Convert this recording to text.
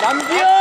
남기현!